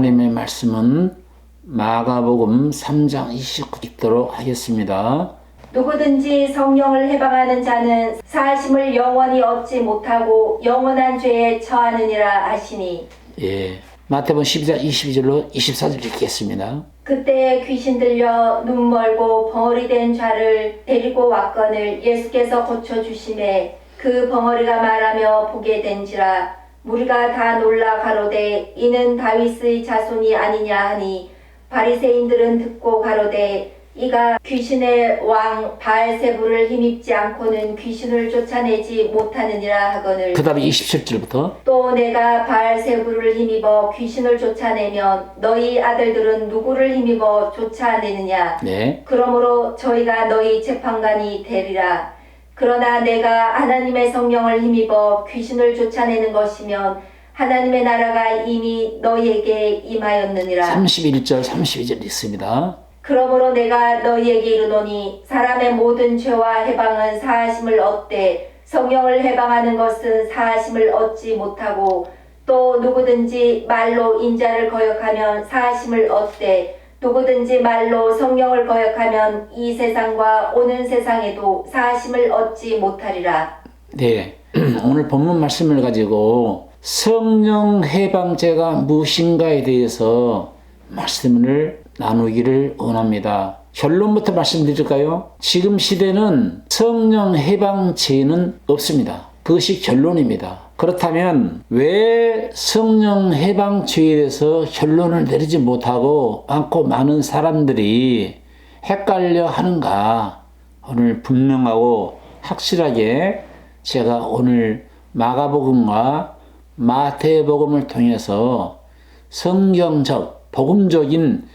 하나님의 말씀은 마가복음 3장 29 읽도록 하겠습니다. 누구든지 성령을 해방하는 자는 사심을 영원히 얻지 못하고 영원한 죄에 처하느니라 하시니 예. 마태복음 12장 22절로 24절 읽겠습니다. 그때 귀신 들려 눈 멀고 벙어리 된 자를 데리고 왔거늘 예수께서 고쳐 주심에 그 벙어리가 말하며 보게 된지라 무리가 다 놀라 가로되 이는 다윗의 자손이 아니냐 하니 바리새인들은 듣고 가로되 이가 귀신의 왕 바알세부를 힘입지 않고는 귀신을 쫓아내지 못하느니라 하거늘. 그 다음에 27절부터. 또 내가 바알세부를 힘입어 귀신을 쫓아내면 너희 아들들은 누구를 힘입어 쫓아내느냐? 네. 그러므로 저희가 너희 재판관이 되리라 그러나 내가 하나님의 성령을 힘입어 귀신을 쫓아내는 것이면 하나님의 나라가 이미 너희에게 임하였느니라 31절 32절 읽습니다. 그러므로 내가 너희에게 이르노니 사람의 모든 죄와 해방은 사하심을 얻되 성령을 해방하는 것은 사하심을 얻지 못하고 또 누구든지 말로 인자를 거역하면 사하심을 얻되 누구든지 말로 성령을 거역하면 이 세상과 오는 세상에도 사하심을 얻지 못하리라. 네. 오늘 본문 말씀을 가지고 성령 해방제가 무엇인가에 대해서 말씀을 나누기를 원합니다. 결론부터 말씀드릴까요? 지금 시대는 성령 해방제는 없습니다. 그것이 결론입니다. 그렇다면 왜 성령 해방제에 대해서 결론을 내리지 못하고 많고 많은 사람들이 헷갈려 하는가? 오늘 분명하고 확실하게 제가 오늘 마가복음과 마태복음을 통해서 성경적, 복음적인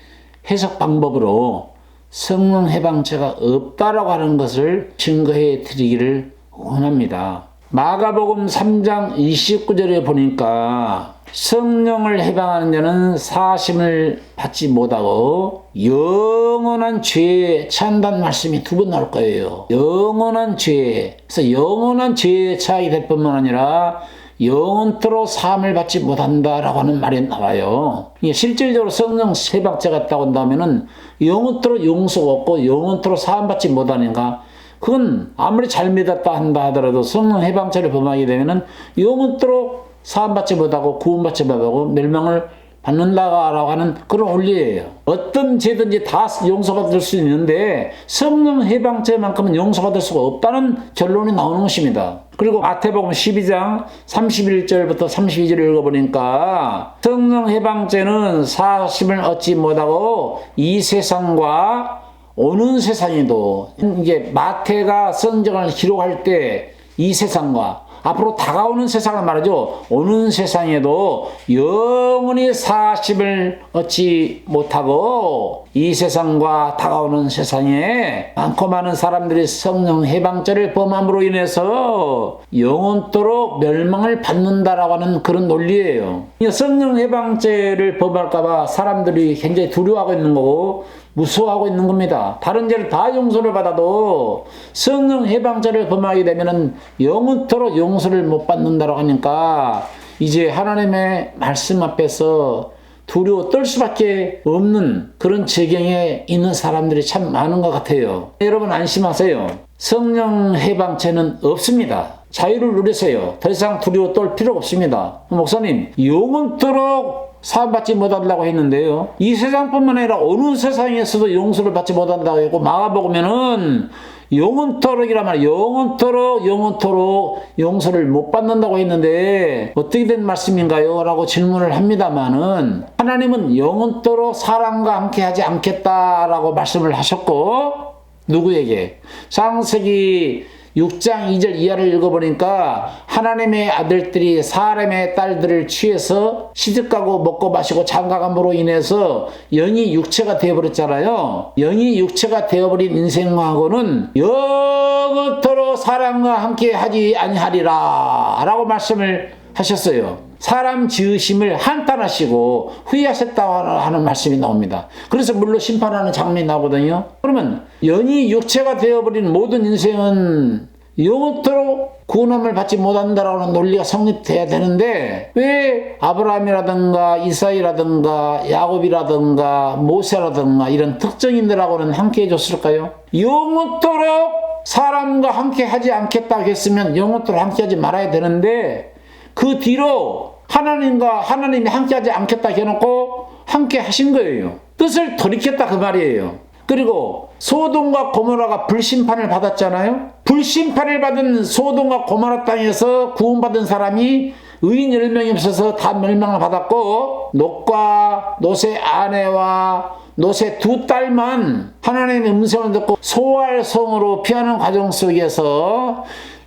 해석 방법으로 성령 해방제가 없다라고 하는 것을 증거해 드리기를 원합니다. 마가복음 3장 29절에 보니까 성령을 해방하는 자는 사심을 받지 못하고 영원한 죄에 처한다는 말씀이 두 번 나올 거예요. 영원한 죄. 그래서 영원한 죄에 처하게 될 뿐만 아니라 영원토록 사함을 받지 못한다라고 하는 말이 나와요. 실질적으로 성령 해방죄가 있다고 한다면은 영원토록 용서가 없고 영원토록 사함 받지 못하는가? 그건 아무리 잘 믿었다 한다 하더라도 성령 해방죄를 범하게 되면은 영원토록 사함받지 못하고 구원받지 못하고 멸망을 받는다라고 하는 그런 원리예요. 어떤 죄든지 다 용서받을 수 있는데 성령 해방죄만큼은 용서받을 수가 없다는 결론이 나오는 것입니다. 그리고 마태복음 12장 31절부터 32절을 읽어보니까 성령 해방죄는 사심을 얻지 못하고 이 세상과 오는 세상에도 이게 마태가 성경을 기록할 때 이 세상과 앞으로 다가오는 세상을 말하죠. 오는 세상에도 영원히 사십을 얻지 못하고 이 세상과 다가오는 세상에 많고 많은 사람들이 성령 해방죄를 범함으로 인해서 영원토록 멸망을 받는다라고 하는 그런 논리예요. 성령 해방죄를 범할까봐 사람들이 굉장히 두려워하고 있는 거고 무서워하고 있는 겁니다. 다른 죄를 다 용서를 받아도 성령 해방죄를 범하게 되면은 영원토록 용서를 못 받는다고 하니까 이제 하나님의 말씀 앞에서 두려워 떨 수밖에 없는 그런 지경에 있는 사람들이 참 많은 것 같아요. 여러분 안심하세요. 성령 해방죄는 없습니다. 자유를 누리세요. 더 이상 두려워 떨 필요가 없습니다. 목사님, 영원토록 사함받지 못한다고 했는데요. 이 세상뿐만 아니라 어느 세상에서도 용서를 받지 못한다고 했고 마가복음에는 영원토록이란 말이에요. 영원토록 영원토록 용서를 못 받는다고 했는데 어떻게 된 말씀인가요? 라고 질문을 합니다마는 하나님은 영원토록 사람과 함께 하지 않겠다라고 말씀을 하셨고 누구에게? 창세기 6장 2절 이하를 읽어보니까 하나님의 아들들이 사람의 딸들을 취해서 시집가고 먹고 마시고 장가감으로 인해서 영이 육체가 되어버렸잖아요. 영이 육체가 되어버린 인생하고는 영원토록 사람과 함께 하지 아니하리라 라고 말씀을 하셨어요. 사람 지으심을 한탄하시고 후회하셨다고 하는 말씀이 나옵니다. 그래서 물로 심판하는 장면이 나오거든요. 그러면 영이 육체가 되어버린 모든 인생은 영원토록 구원함을 받지 못한다라는 논리가 성립돼야 되는데 왜 아브라함이라든가 이사이라든가 야곱이라든가 모세라든가 이런 특정인들하고는 함께 해줬을까요? 영원토록 사람과 함께 하지 않겠다 했으면 영원토록 함께 하지 말아야 되는데 그 뒤로 하나님과 하나님이 함께 하지 않겠다 해놓고 함께 하신 거예요. 뜻을 돌이켰다 그 말이에요. 그리고 소돔과 고모라가 불심판을 받았잖아요. 불심판을 받은 소돔과 고모라 땅에서 구원받은 사람이 의인 10명이 없어서 다 멸망을 받았고 롯과 롯의 아내와 롯의 두 딸만 하나님의 음성을 듣고 소활성으로 피하는 과정 속에서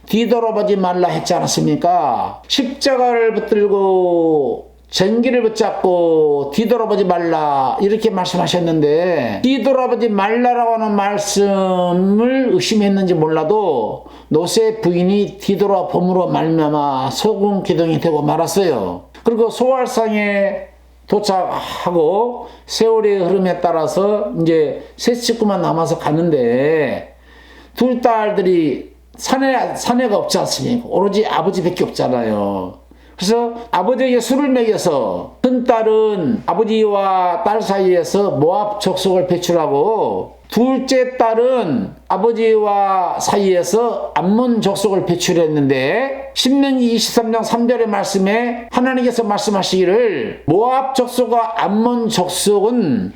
뒤돌아보지 말라 했지 않았습니까? 십자가를 붙들고 전기를 붙잡고 뒤돌아보지 말라 이렇게 말씀하셨는데 뒤돌아보지 말라라고 하는 말씀을 의심했는지 몰라도 노세 부인이 뒤돌아봄으로 말미암아 소금 기둥이 되고 말았어요. 그리고 소활상에 도착하고 세월의 흐름에 따라서 이제 세 식구만 남아서 갔는데 둘 딸들이 사내, 사내가 없지 않습니까? 오로지 아버지밖에 없잖아요. 그래서 아버지에게 술을 먹여서 큰 딸은 아버지와 딸 사이에서 모압 족속을 배출하고 둘째 딸은 아버지와 사이에서 암몬 족속을 배출했는데 신명기 23장 3절의 말씀에 하나님께서 말씀하시기를 모압 족속과 암몬 족속은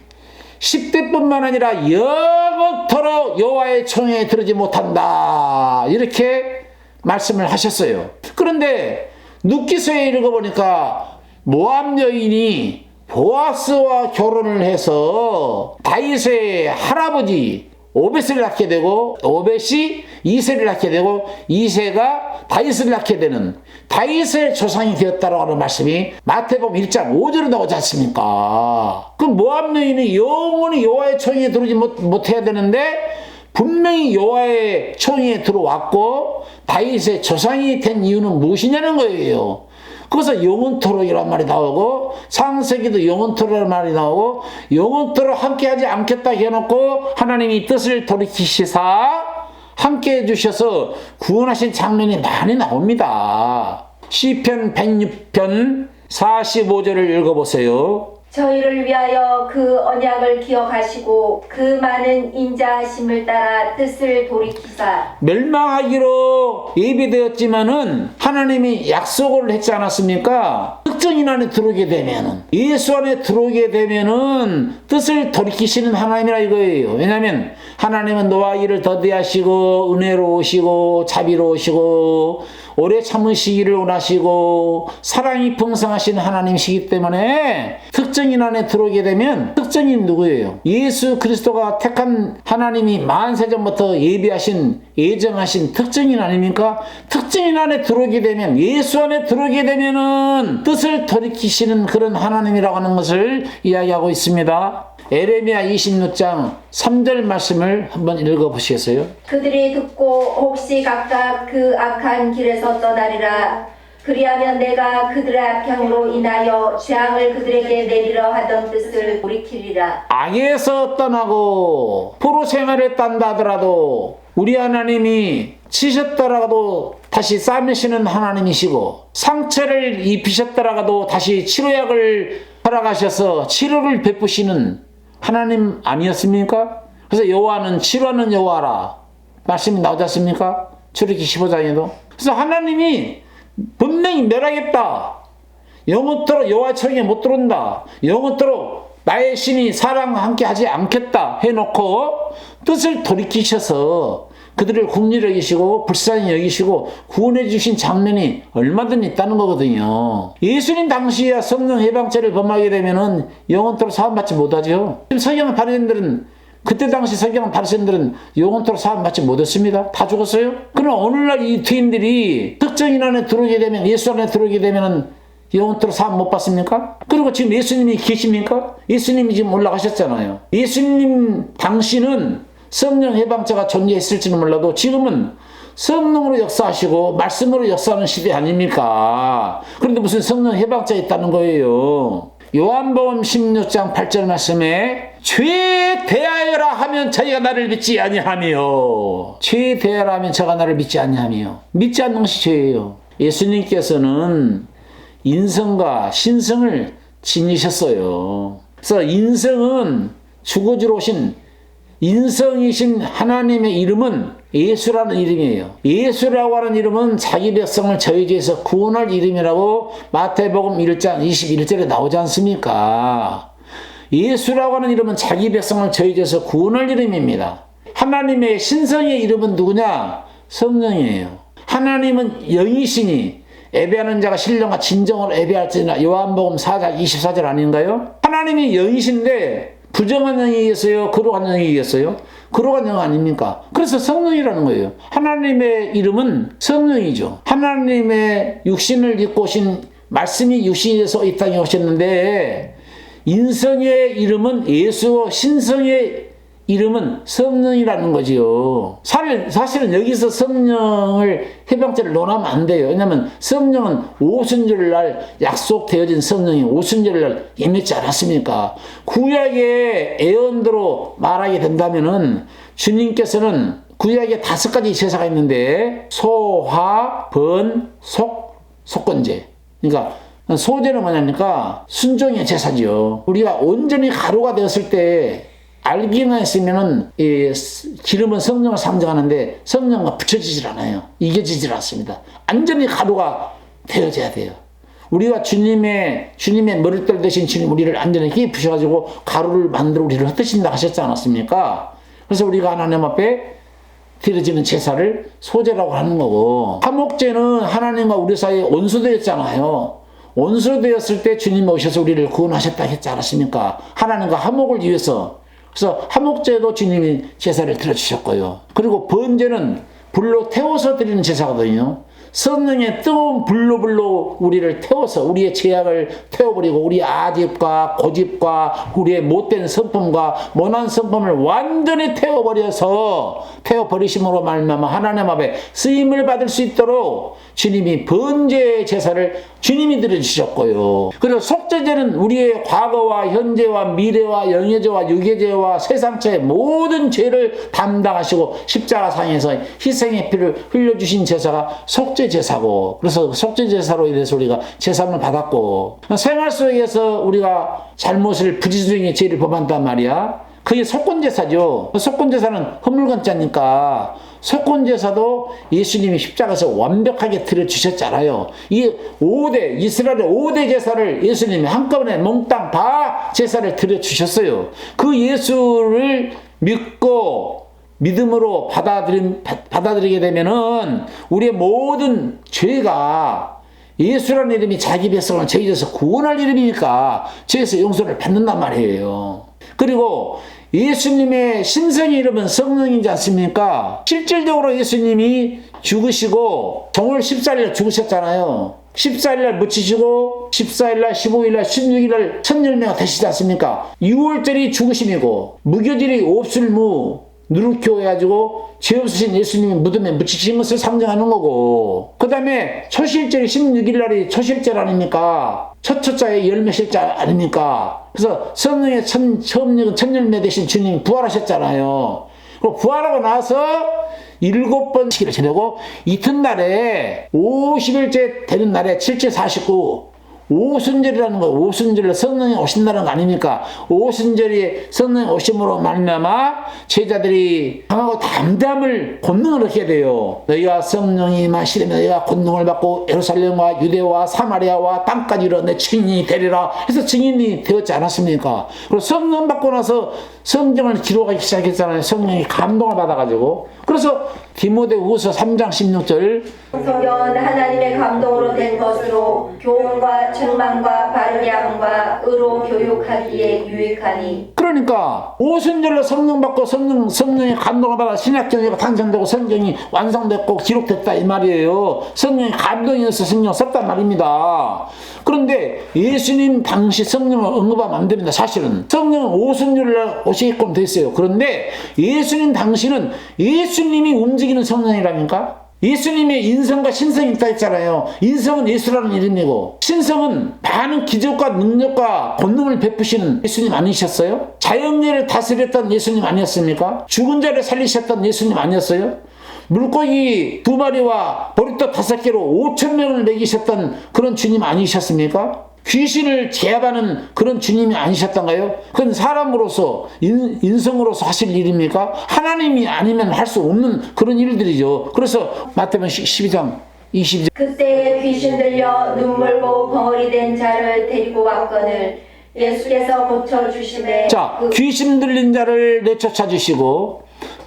10대뿐만 아니라 영원토록 여호와의 청에 들지 못한다. 이렇게 말씀을 하셨어요. 그런데 눕기서에 읽어보니까 모압 여인이 보아스와 결혼을 해서 다윗의 할아버지 오벳을 낳게 되고 오벳이 이세를 낳게 되고 이세가 다윗을 낳게 되는 다윗의 조상이 되었다라고 하는 말씀이 마태복음 1장 5절에 나오지 않습니까? 그 모압 여인이 영원히 여호와의 청에 들어오지 못, 못해야 되는데 분명히 여호와의 청에 들어왔고 다윗의 조상이 된 이유는 무엇이냐는 거예요. 그래서 영원토록이란 말이 나오고 창세기도 영원토록이란 말이 나오고 영원토록 함께하지 않겠다 해놓고 하나님이 뜻을 돌이키시사 함께 해 주셔서 구원하신 장면이 많이 나옵니다. 시편 106편 45절을 읽어보세요. 저희를 위하여 그 언약을 기억하시고 그 많은 인자하심을 따라 뜻을 돌이키사 멸망하기로 예비되었지만은 하나님이 약속을 했지 않았습니까? 특정인 안에 들어오게 되면은 예수 안에 들어오게 되면은 뜻을 돌이키시는 하나님이라 이거예요. 왜냐하면 하나님은 노아 일을 더디하시고 은혜로우시고 자비로우시고 오래 참으시기를 원하시고 사랑이 풍성하신 하나님이시기 때문에 특정인 안에 들어오게 되면 특정인 누구예요? 예수 그리스도가 택한 하나님이 만세 전부터 예비하신 예정하신 특정인 아닙니까? 특정인 안에 들어오게 되면 예수 안에 들어오게 되면은 뜻을 돌이키시는 그런 하나님이라고 하는 것을 이야기하고 있습니다. 에레미야 26장 3절 말씀을 한번 읽어 보시겠어요? 그들이 듣고 혹시 각각 그 악한 길에서 떠나리라 그리하면 내가 그들의 악행으로 인하여 재앙을 그들에게 내리려 하던 뜻을 돌이키리라 악에서 떠나고 포로 생활을 딴다 하더라도 우리 하나님이 치셨더라도 다시 싸매시는 하나님이시고 상처를 입히셨더라도 다시 치료약을 허락하셔서 치료를 베푸시는 하나님 아니었습니까? 그래서 여호와는 치료하는 여호와라 말씀이 나오지 않습니까? 출애기 15장에도 그래서 하나님이 분명히 멸하겠다 영원토록 여호와 청에 못 들어온다. 영원토록 나의 신이 사랑과 함께 하지 않겠다 해놓고 뜻을 돌이키셔서 그들을 국리를 여기시고 불쌍히 여기시고 구원해 주신 장면이 얼마든 있다는 거거든요. 예수님 당시에 성령 해방죄를 범하게 되면은 영원토록 사함받지 못하죠. 지금 성경 바리새인들은 그때 당시 성경 바리새인들은 영원토록 사함받지 못했습니다. 다 죽었어요. 그러나 오늘날 이 뒤인들이 특정 인 안에 들어오게 되면 예수 안에 들어오게 되면은 영원토록 사함 못 받습니까? 그리고 지금 예수님이 계십니까? 예수님이 지금 올라가셨잖아요. 예수님 당시는 성령 해방자가 존재했을지는 몰라도 지금은 성령으로 역사하시고 말씀으로 역사하는 시대 아닙니까? 그런데 무슨 성령 해방자 있다는 거예요. 요한복음 16장 8절 말씀에 죄 대하여라 하면 저희가 나를 믿지 아니하며 죄 대하여라 하면 저가 나를 믿지 아니하며 믿지 않는 것이 죄예요. 예수님께서는 인성과 신성을 지니셨어요. 그래서 인성은 죽어주러 오신 인성이신 하나님의 이름은 예수라는 이름이에요. 예수라고 하는 이름은 자기 백성을 저희에서 구원할 이름이라고 마태복음 1장 21절에 나오지 않습니까? 예수라고 하는 이름은 자기 백성을 저희에서 구원할 이름입니다. 하나님의 신성의 이름은 누구냐? 성령이에요. 하나님은 영이시니 예배하는 자가 신령과 진정으로 예배할지나 요한복음 4장 24절 아닌가요? 하나님이 영이신데 부정한 영이겠어요? 거룩한 영이겠어요? 거룩한 영 아닙니까? 그래서 성령이라는 거예요. 하나님의 이름은 성령이죠. 하나님의 육신을 입고 오신 말씀이 육신이 돼서 이 땅에 오셨는데 인성의 이름은 예수 신성의 이름은 성령이라는 거지요. 사- 사실은 여기서 성령을 해방죄를 논하면 안 돼요. 왜냐하면 성령은 오순절 날 약속되어진 성령이 오순절 날 임했지 않았습니까? 구약의 애언대로 말하게 된다면은 주님께서는 구약에 다섯 가지 제사가 있는데 소화, 번, 속, 속건제. 그러니까 소제는 뭐냐니까 순종의 제사지요. 우리가 온전히 가루가 되었을 때 알기만 했으면은 이 기름은 성령을 상징하는데 성령과 붙여지질 않아요. 이겨지질 않습니다. 완전히 가루가 되어져야 돼요. 우리가 주님의 주님의 머리털 대신 주님 우리를 완전히 끼부셔가지고 가루를 만들어 우리를 흩으신다 하셨지 않았습니까? 그래서 우리가 하나님 앞에 드려지는 제사를 소제라고 하는 거고 화목제는 하나님과 우리 사이에 원수되었잖아요. 원수되었을 때 주님 오셔서 우리를 구원하셨다 했지 않았습니까? 하나님과 화목을 위해서 그래서 화목제도 주님이 제사를 드려주셨고요. 그리고 번제는 불로 태워서 드리는 제사거든요. 성령의 뜨거운 불로 불로 우리를 태워서 우리의 죄악을 태워버리고 우리 아집과 고집과 우리의 못된 성품과 모난 성품을 완전히 태워버려서 태워버리심으로 말미암아 하나님 앞에 쓰임을 받을 수 있도록 주님이 번제 제사를 주님이 드려주셨고요. 그리고 속죄제는 우리의 과거와 현재와 미래와 영예죄와 유괴죄와 세상죄의 모든 죄를 담당하시고 십자가상에서 희생의 피를 흘려주신 제사가 속죄 제사고 그래서 속죄 제사로 인해서 우리가 제사를 받았고 생활 속에서 우리가 잘못을 부지중에 죄를 범한단 말이야. 그게 속건제사죠. 속건제사는 허물건자니까 속건제사도 예수님이 십자가에서 완벽하게 드려주셨잖아요. 이 5대, 이스라엘의 5대 제사를 예수님이 한꺼번에 몽땅 다 제사를 드려주셨어요. 그 예수를 믿고 믿음으로 받아들임, 받- 받아들이게 되면은 우리의 모든 죄가 예수라는 이름이 자기 백성을 죄에서 구원할 이름이니까 죄에서 용서를 받는단 말이에요. 그리고 예수님의 신성의 이름은 성령이지 않습니까? 실질적으로 예수님이 죽으시고 정월 14일날 죽으셨잖아요. 14일날 묻히시고 14일날 15일날 16일날 첫 열매가 되시지 않습니까? 6월절이 죽으심이고 무교절이 옵술무 누르켜 해가지고 죄 없으신 예수님이 무덤에 묻히신 것을 상징하는 거고. 그 다음에 초실절이 16일 날이 초실절 아닙니까? 첫 첫자의 열매실자 아닙니까? 그래서 성령의 첫, 처음 첫 열매 되신 주님이 부활하셨잖아요. 그리고 부활하고 나서 일곱 번 시기를 지내고 이튿날에 50일째 되는 날에 7째 49 오순절이라는 거, 오순절에 성령이 오신다는 거 아닙니까? 오순절이 성령이 오심으로 말미암아 제자들이 강하고 담담을 권능을 얻게 돼요. 너희가 성령이 마시려면 너희가 권능을 받고 예루살렘과 유대와 사마리아와 땅까지 이르러 내 증인이 되리라. 해서 증인이 되었지 않았습니까? 그리고 성령 받고 나서 성경을 기록하기 시작했잖아요. 성령이 감동을 받아가지고. 그래서 디모데후서 3장 16절 성경은 하나님의 감동으로 된 것으로 교훈과 책망과 양과 의로 교육하기에 유익하니 그러니까 오순절로 성령 받고 성령 성령의 감동을 받아 신약경제가 탄생되고 성경이 완성됐고 기록됐다 이 말이에요. 성령의 감동이어서 성령 썼단 말입니다. 그런데 예수님 당시 성령을 언급하면 안 됩니다. 사실은 성령은 오순절로 오시게끔 됐어요. 그런데 예수님 당시는 예수 님이 움직이는 성령이라니까. 예수님의 인성과 신성이 있다 했잖아요. 인성은 예수라는 이름이고 신성은 많은 기적과 능력과 권능을 베푸시는 예수님 아니셨어요? 자연계를 다스렸던 예수님 아니었습니까? 죽은 자를 살리셨던 예수님 아니었어요? 물고기 두 마리와 보리떡 다섯 개로 오천 명을 먹이셨던 그런 주님 아니셨습니까? 귀신을 제압하는 그런 주님이 아니셨던가요? 그건 사람으로서 인, 인성으로서 하실 일입니까? 하나님이 아니면 할 수 없는 그런 일들이죠. 그래서 마태복음 12장 22절 그때에 귀신 들려 눈물고 벙어리 된 자를 데리고 왔거늘 예수께서 고쳐 주심에 자, 그 귀신 들린 자를 내쫓아 주시고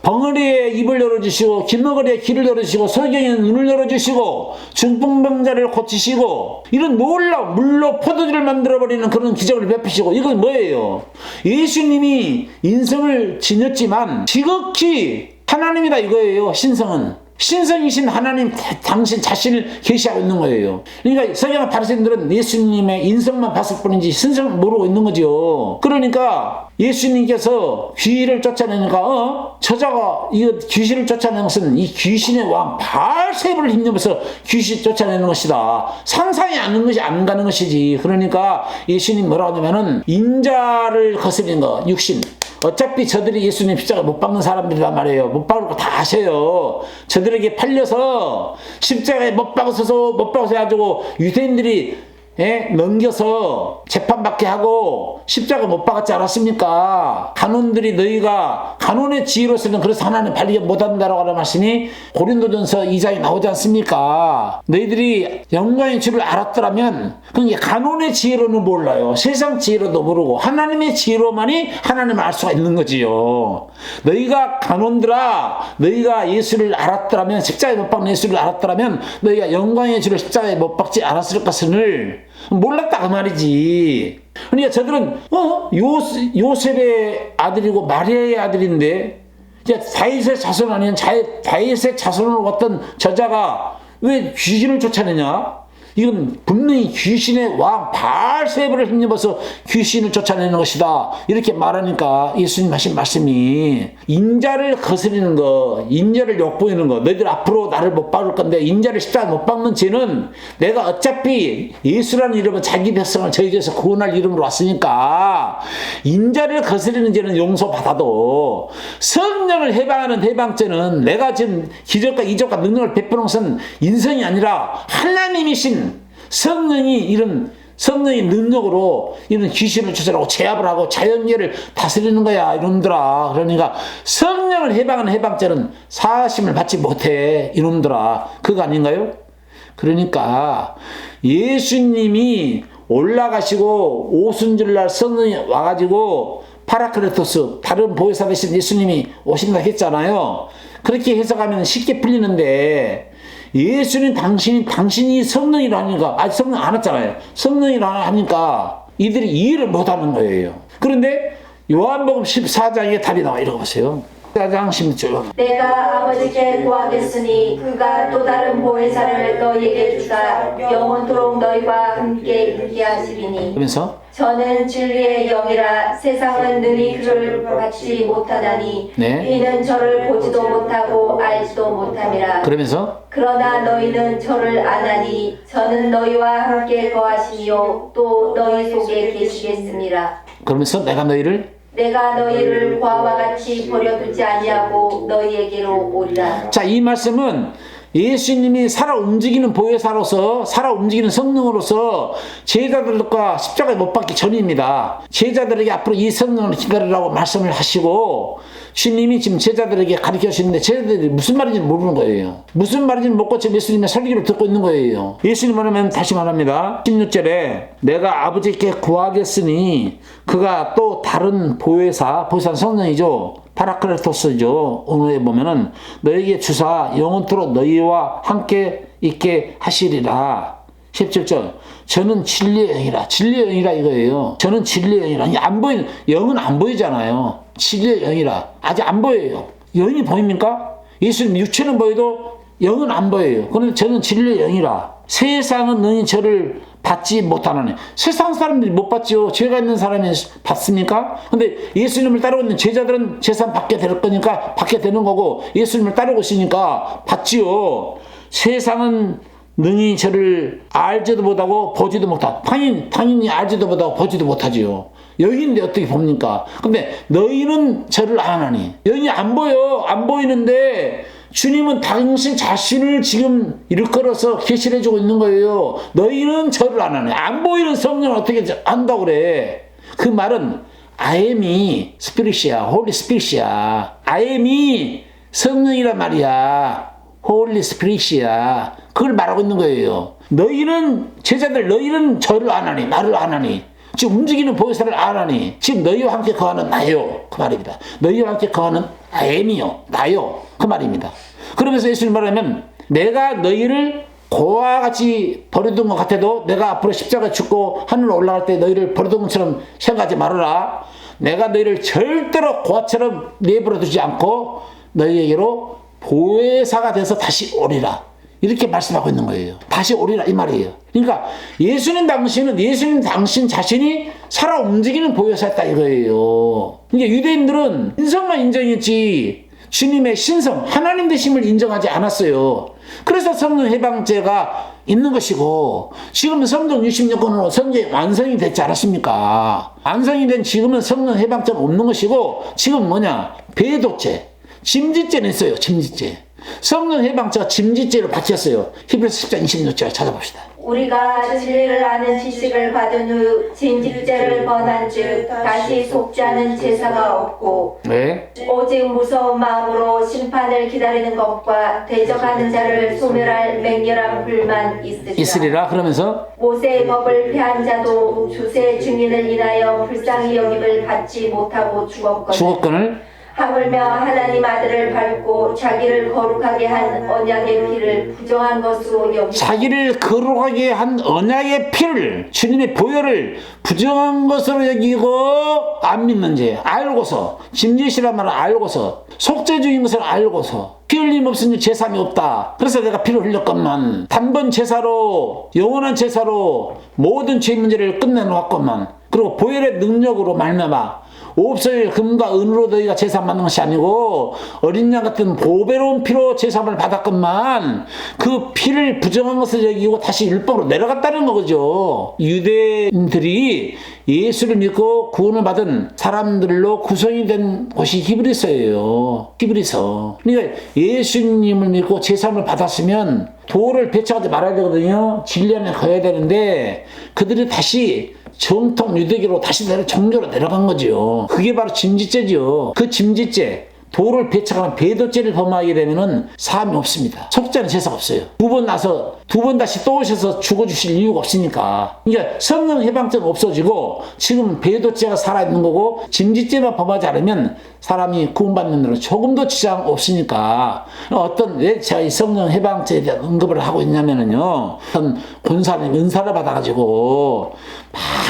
벙어리에 입을 열어주시고 길머거리에 길을 열어주시고 설경에 눈을 열어주시고 중풍병자를 고치시고 이런 놀라 물로 포도주를 만들어버리는 그런 기적을 베푸시고 이건 뭐예요? 예수님이 인성을 지녔지만 지극히 하나님이다 이거예요 신성은 신성이신 하나님 다- 당신 자신을 계시하고 있는 거예요. 그러니까 성경 바리새인들은 예수님의 인성만 봤을 뿐이지 신성을 모르고 있는 거죠. 그러니까 예수님께서 귀를 쫓아내니까 어 저자가 이 귀신을 쫓아내는 것은 이 귀신의 왕 발세부를 힘입어서 귀신 쫓아내는 것이다. 상상이 않는 것이 안 가는 것이지. 그러니까 예수님 뭐라고 하냐면은 인자를 거스리는 거 육신. 어차피 저들이 예수님 십자가 못 박는 사람들이란 말이에요. 못 박을 거 다 아셔요. 저들에게 팔려서 십자가에 못 박아서서 못 박아서 해가지고 유대인들이 예? 넘겨서 재판받게 하고 십자가 못 박았지 않았습니까? 간원들이 너희가 간원의 지혜로서는 그래서 하나님 발리 못한다라고 하는 말씀이 고린도전서 2장에 나오지 않습니까? 너희들이 영광의 주를 알았더라면 그게 간원의 지혜로는 몰라요. 세상 지혜로도 모르고 하나님의 지혜로만이 하나님을 알 수가 있는 거지요. 너희가 간원들아 너희가 예수를 알았더라면 십자가에 못 박는 예수를 알았더라면 너희가 영광의 주를 십자가에 못 박지 않았을 것을 몰랐다 그 말이지. 그러니까 저들은 어 요세, 요셉의 아들이고 마리아의 아들인데 이제 다윗의 자손 아닌 자, 다윗의 자손으로 왔던 저자가 왜 귀신을 쫓아내냐? 이건 분명히 귀신의 왕 발세부를 힘입어서 귀신을 쫓아내는 것이다. 이렇게 말하니까 예수님 하신 말씀이 인자를 거스리는 거, 인자를 욕보이는 거, 너희들 앞으로 나를 못 박을 건데 인자를 십자가 못 박는 죄는 내가 어차피 예수라는 이름은 자기 백성을 저희에서 구원할 이름으로 왔으니까 인자를 거스리는 죄는 용서받아도 성령을 해방하는 해방죄는 내가 지금 기적과 이적과 능력을 베푸는 것은 인성이 아니라 하나님이신 성령이 이런 성령의 능력으로 이런 귀신을 추설하고 제압을 하고 자연계를 다스리는 거야 이놈들아 그러니까 성령을 해방하는 해방죄는 사심을 받지 못해 이놈들아 그거 아닌가요? 그러니까 예수님이 올라가시고 오순절날 성령이 와가지고 파라크레토스 다른 보혜사 대신 예수님이 오신다 했잖아요. 그렇게 해석하면 쉽게 풀리는데 예수님 당신이 당신이 성령이라니까 아직 성령 안 왔잖아요. 성령이라 하니까 이들이 이해를 못하는 거예요. 그런데 요한복음 14장에 답이 나와 이러고 보세요. 14장 16절. 내가 아버지께 구하겠으니 그가 또 다른 보혜사를 너희에게 주사 영원토록 너희와 함께 있게 하시리니 그러면서 저는 진리의 영이라 세상은 능히 그를 받지 못하나니 네. 이는 저를 보지도 못하고 알지도 못함이라. 그러면서? 그러나 너희는 저를 아나니 저는 너희와 함께 거하시니요 또 너희 속에 계시겠습니다. 그러면서 내가 너희를? 내가 너희를 과와 같이 버려두지 아니하고 너희에게로 오리라 자, 이 말씀은 예수님이 살아 움직이는 보혜사로서 살아 움직이는 성령으로서 제자들과 십자가에 못 박기 전입니다. 제자들에게 앞으로 이 성령을 기다리라고 말씀을 하시고 주님이 지금 제자들에게 가르쳐 주시는데 제자들이 무슨 말인지 모르는 거예요. 무슨 말인지 못 고쳐 예수님의 설교를 듣고 있는 거예요. 예수님 말하면 다시 말합니다. 16절에 내가 아버지께 구하겠으니 그가 또 다른 보혜사, 보혜사는 성령이죠. 파라크레토스죠. 오늘에 보면은 너에게 주사 영원토록 너희와 함께 있게 하시리라. 17절. 저는 진리의 영이라. 진리의 영이라 이거예요. 저는 진리의 영이라. 안 보이는, 영은 안 보이잖아요. 진리의 영이라. 아직 안 보여요. 영이 보입니까? 예수님 육체는 보여도 영은 안 보여요. 그런데 저는 진리의 영이라. 세상은 너희 저를 받지 못하는 세상 사람들이 못 받지요. 죄가 있는 사람이 받습니까? 근데 예수님을 따르고 있는 제자들은 재산 받게 될 거니까 받게 되는 거고 예수님을 따르고 있으니까 받지요. 세상은 능히 저를 알지도 못하고 보지도 못하. 당연히 당연히 알지도 못하고 보지도 못하지요. 여인인데 어떻게 봅니까? 근데 너희는 저를 안 하니. 여인이 안 보여. 안 보이는데 주님은 당신 자신을 지금 일컬어서 계시를 해주고 있는 거예요. 너희는 저를 안 하네. 안 보이는 성령을 어떻게 안다고 그래. 그 말은 아엠이 스피릿이야. 홀리 스피릿이야. 아엠이 성령이란 말이야. 홀리 스피릿이야. 그걸 말하고 있는 거예요. 너희는 제자들 너희는 저를 안 하니 나를 안 하니 지금 움직이는 보혜사를 안 하니 지금 너희와 함께 거하는 나요 그 말입니다. 너희와 함께 거하는 아엠이요 나요 그 말입니다. 그러면서 예수님 말하면 내가 너희를 고와 같이 버려둔 것 같아도 내가 앞으로 십자가 죽고 하늘로 올라갈 때 너희를 버려둔 것처럼 생각하지 말아라. 내가 너희를 절대로 고아처럼 내버려 두지 않고 너희에게로 보혜사가 돼서 다시 오리라. 이렇게 말씀하고 있는 거예요. 다시 오리라 이 말이에요. 그러니까 예수님 당신은 예수님 당신 자신이 살아 움직이는 보혜사였다 이거예요. 그러니까 유대인들은 인성만 인정했지 주님의 신성 하나님 되심을 인정하지 않았어요. 그래서 성령 해방제가 있는 것이고 지금은 성경 66권으로 성경이 완성이 됐지 않았습니까? 완성이 된 지금은 성령 해방제가 없는 것이고 지금 뭐냐 배도죄 짐짓죄는 있어요. 짐짓죄. 성령 해방자가 짐짓죄를 바쳤어요. 히브리서 10장 26절 찾아봅시다. 우리가 진리를 아는 지식을 받은 후 진직죄를 범한 즉 다시 속지 않은 제사가 없고 네. 오직 무서운 마음으로 심판을 기다리는 것과 대적하는 자를 소멸할 맹렬한 불만 있으리라. 있으리라 그러면서 모세의 법을 폐한 자도 주세 증인을 인하여 불쌍히 여김을 받지 못하고 죽었거든. 주거권을 하물며 하나님 아들을 밟고 자기를 거룩하게 한 언약의 피를 부정한 것으로 여기 자기를 거룩하게 한 언약의 피를 주님의 보혈을 부정한 것으로 여기고 안 믿는 죄 알고서 짐짓이란 말을 알고서 속죄주인 것을 알고서 피 흘림 없으니 제사이 없다. 그래서 내가 피를 흘렸건만 단번 제사로 영원한 제사로 모든 죄 문제를 끝내놓았건만 그리고 보혈의 능력으로 말미암아 옵소일 금과 은으로 너희가 제사 받는 것이 아니고 어린 양 같은 보배로운 피로 제사를 받았건만 그 피를 부정한 것을 여기고 다시 율법으로 내려갔다는 거죠. 유대인들이 예수를 믿고 구원을 받은 사람들로 구성이 된 곳이 히브리서예요. 히브리서. 그러니까 예수님을 믿고 제사를 받았으면 도를 배척하지 말아야 되거든요. 진리 안에 가야 되는데 그들이 다시 정통 유대교로 다시 내려 정교로 내려간 거죠. 그게 바로 짐짓죄죠. 그 짐짓죄 도를 배척하는 배도죄를 범하게 되면은 사함이 없습니다. 속죄는 제사가 없어요. 두 번 나서 두 번 다시 또 오셔서 죽어주실 이유가 없으니까. 그러니까 성령 해방죄가 없어지고 지금 배도죄가 살아있는 거고 짐짓죄만 범하지 않으면 사람이 구원받는 데는 조금도 지장 없으니까 어떤 왜 제가 이 성령 해방죄에 대한 언급을 하고 있냐면은요 어떤 권사님 은사를 받아가지고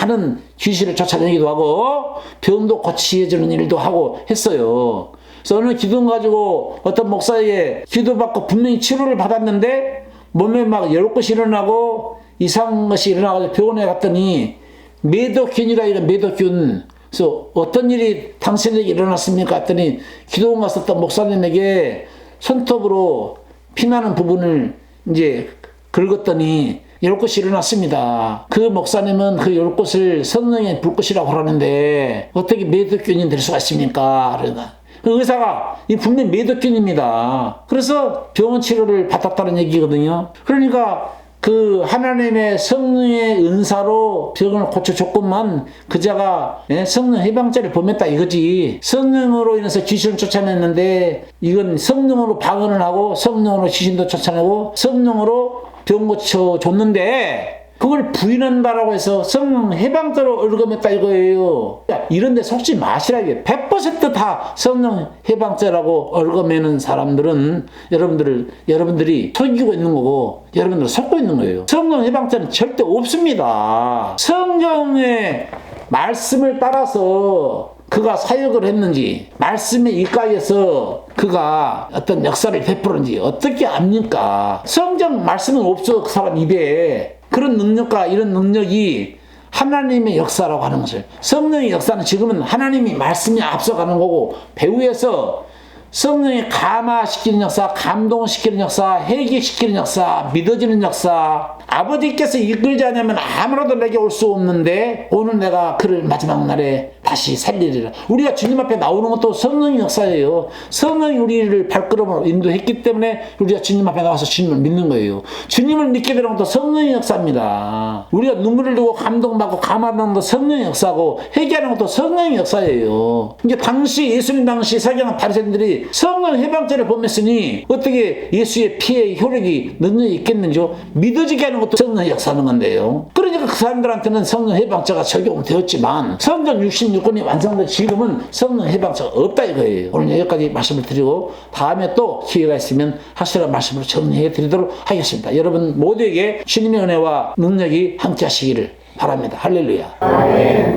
많은 귀신을 쫓아내기도 하고 병도 고치해주는 일도 하고 했어요. 어느 기도 가지고 어떤 목사에게 기도받고 분명히 치료를 받았는데 몸에 막 것이 일어나고 이상한 것이 일어나가지고 병원에 갔더니 매도균이라 이런 매도균 그래서 어떤 일이 당신에게 일어났습니까? 했더니 기도원 갔었던 목사님에게 손톱으로 피나는 부분을 이제 긁었더니 열꽃이 일어났습니다. 그 목사님은 그 열꽃을 성령의 불꽃이라고 그러는데 어떻게 매도균이 될 수가 있습니까? 그러나 그 의사가 이 분명 매도균입니다. 그래서 병원 치료를 받았다는 얘기거든요. 그러니까 그 하나님의 성령의 은사로 병을 고쳐줬건만 그자가 예, 성령 해방자를 범했다 이거지 성령으로 인해서 귀신을 쫓아냈는데 이건 성령으로 방언을 하고 성령으로 귀신도 쫓아내고 성령으로 병 고쳐줬는데 그걸 부인한다라고 해서 성령 해방자로 얼검했다 이거예요. 이런데 속지 마시라 이게 100%다 성령 해방자라고 얼검매는 사람들은 여러분들을 여러분들이 속이고 있는 거고 여러분들 속고 있는 거예요. 성령 해방자는 절대 없습니다. 성령의 말씀을 따라서 그가 사역을 했는지 말씀에 입가에서 그가 어떤 역사를 베풀었는지 어떻게 압니까? 성경 말씀은 없어 그 사람 입에 그런 능력과 이런 능력이 하나님의 역사라고 하는 것을 성령의 역사는 지금은 하나님이 말씀이 앞서가는 거고 배후에서 성령이 감화시키는 역사, 감동시키는 역사, 회개시키는 역사, 믿어지는 역사. 아버지께서 이끌지 않으면 아무라도 내게 올 수 없는데 오늘 내가 그를 마지막 날에 다시 살리리라. 우리가 주님 앞에 나오는 것도 성령의 역사예요. 성령이 우리를 발걸음으로 인도했기 때문에 우리가 주님 앞에 나와서 주님을 믿는 거예요. 주님을 믿게 되는 것도 성령의 역사입니다. 우리가 눈물을 흘리고 감동받고 감화하는 것도 성령의 역사고 회개하는 것도 성령의 역사예요. 이게 당시 예수님 당시 사경한 바리새인들이 성령 해방죄를 범했으니 어떻게 예수의 피의 효력이 능력이 있겠는지요? 믿어지게 하는 것도 성령의 역사는 건데요. 그러니까 그 사람들한테는 성령 해방죄가 적용되었지만 성전 66권이 완성된 지금은 성령 해방죄가 없다 이거예요. 오늘 여기까지 말씀을 드리고 다음에 또 기회가 있으면 확실한 말씀으로 정리해 드리도록 하겠습니다. 여러분 모두에게 주님의 은혜와 능력이 함께 하시기를 바랍니다. 할렐루야.